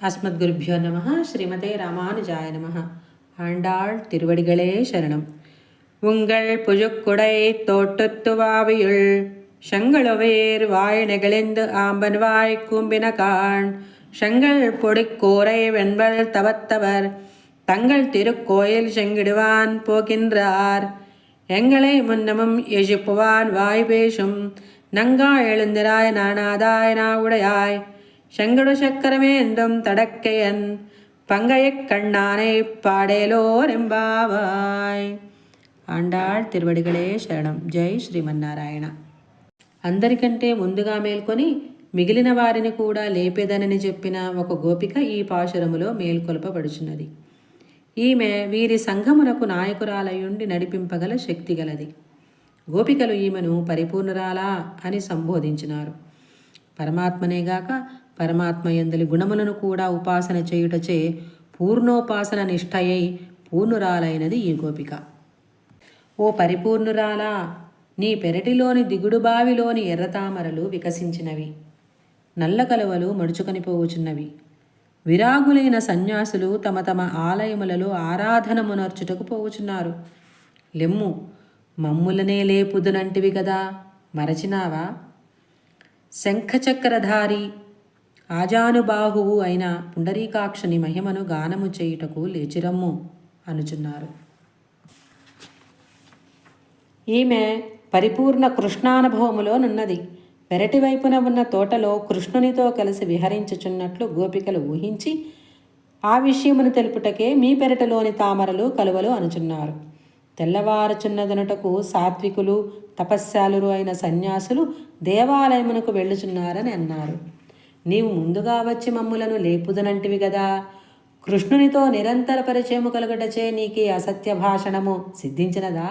அஸ்மத்குருபியோ நம ஸ்ரீமதே ராமானுஜாய நம ஆண்டாள் திருவடிகளே சரணம். உங்கள் புழுக்குடை தோட்டத்துவாவியுள் செங்களுவேர் வாய் நெகிழ்ந்து ஆம்பன் வாய் கூம்பின காண். செங்கல் பொடிக்கோரை வெண்பல் தவத்தவர் தங்கள் திருக்கோயில் செங்கிடுவான் போகின்றார். எங்களை முன்னமும் எஜிப்புவான் வாய் பேசும். நங்கா எழுந்திராய் நானாதாய் நாவுடையாய். உடையாய் ശങ്കടു ശക്കരമേന്തും തടക്കയൻ పాడేలో പാടേലോരെമ്പാവായ്. ఆండాళ్ తిరువడిగడే శరణం జై శ్రీమన్నారాయణ అందరికంటే ముందుగా మేల్కొని మిగిలిన వారిని కూడా లేపేదనని చెప్పిన ఒక గోపిక ఈ పాశురములో మేల్కొల్పబడుచున్నది ఈమె వీరి సంఘమునకు నాయకురాలయుండి నడిపింపగల శక్తిగలది గోపికలు ఈమెను పరిపూర్ణరాలా అని సంబోధించినారు పరమాత్మనేగాక పరమాత్మ ఎందలి గుణములను కూడా ఉపాసన చేయుటచే పూర్ణోపాసన నిష్ఠయై పూర్ణురాలైనది ఈ గోపిక. ఓ పరిపూర్ణురాలా నీ పెరటిలోని దిగుడు బావిలోని ఎర్రతామరలు వికసించినవి. నల్ల కలువలు మడుచుకొని పోవుచున్నవి. విరాగులైన సన్యాసులు తమ తమ ఆలయములలో ఆరాధనమునర్చుటకు పోవుచున్నారు. లెమ్ము మమ్ములనే లేపుదునంటివి కదా మరచినావా? శంఖచక్రధారి ఆజానుబాహువు అయిన పుండరీకాక్షని మహిమను గానము చేయుటకు లేచిరమ్ము అనుచున్నారు. ఈమె పరిపూర్ణ కృష్ణానుభవములో నున్నది. పెరటి వైపున ఉన్న తోటలో కృష్ణునితో కలిసి విహరించుచున్నట్లు గోపికలు ఊహించి ఆ విషయమును తెలుపుటకే మీ పెరటలోని తామరలు కలువలు అనుచున్నారు. తెల్లవారుచున్నదనుటకు సాత్వికులు తపస్శాలురు అయిన సన్యాసులు దేవాలయమునకు వెళ్ళుచున్నారని అన్నారు. నీవు ముందుగా వచ్చి మమ్ములను లేపుదనంటివి గదా. కృష్ణునితో నిరంతర పరిచయము కలుగటచే నీకి అసత్య భాషణము సిద్ధించినదా?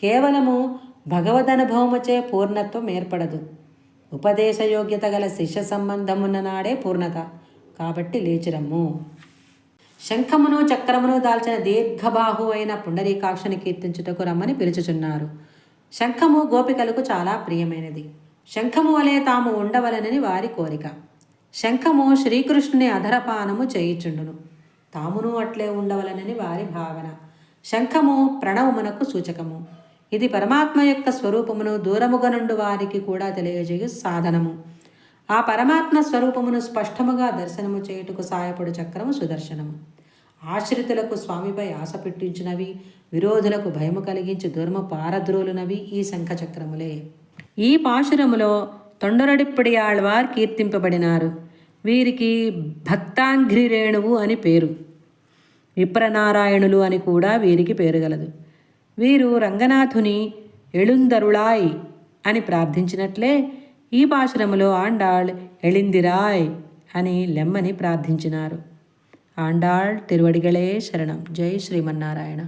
కేవలము భగవదనుభవముచే పూర్ణత్వం ఏర్పడదు. ఉపదేశయోగ్యత గల శిష్య సంబంధమున్న నాడే పూర్ణత. కాబట్టి లేచిరమ్ము. శంఖమును చక్రమును దాల్చిన దీర్ఘబాహు అయిన పుండరీకాక్షని కీర్తించుటకు రమ్మని పిలుచుచున్నారు. శంఖము గోపికలకు చాలా ప్రియమైనది. శంఖము వలె తాము ఉండవలనని వారి కోరిక. శంఖము శ్రీకృష్ణుని అధరపానము చేయిచుండును. తామును అట్లే ఉండవలనని వారి భావన. శంఖము ప్రణవమునకు సూచకము. ఇది పరమాత్మ యొక్క స్వరూపమును దూరముగా నుండి వారికి కూడా తెలియజేయు సాధనము. ఆ పరమాత్మ స్వరూపమును స్పష్టముగా దర్శనము చేయుటకు సాయపడు చక్రము సుదర్శనము. ఆశ్రితులకు స్వామిపై ఆశ పెట్టించినవి విరోధులకు భయము కలిగించి దుర్మ పారద్రోలునవి ఈ శంఖచక్రములే. ఈ పాశురములో తొండరడిప్పడియాళ్వార్ కీర్తింపబడినారు. వీరికి భక్తాంఘ్రి రేణువు అని పేరు. విప్రనారాయణులు అని కూడా వీరికి పేరు గలదు. వీరు రంగనాథుని ఎళుందరుళాయ్ అని ప్రార్థించినట్లే ఈ పాశురములో ఆండాళ్ ఎళిందిరాయ్ అని లెమ్మని ప్రార్థించినారు. ఆండాళ్ తిరువడిగళే శరణం జై శ్రీమన్నారాయణ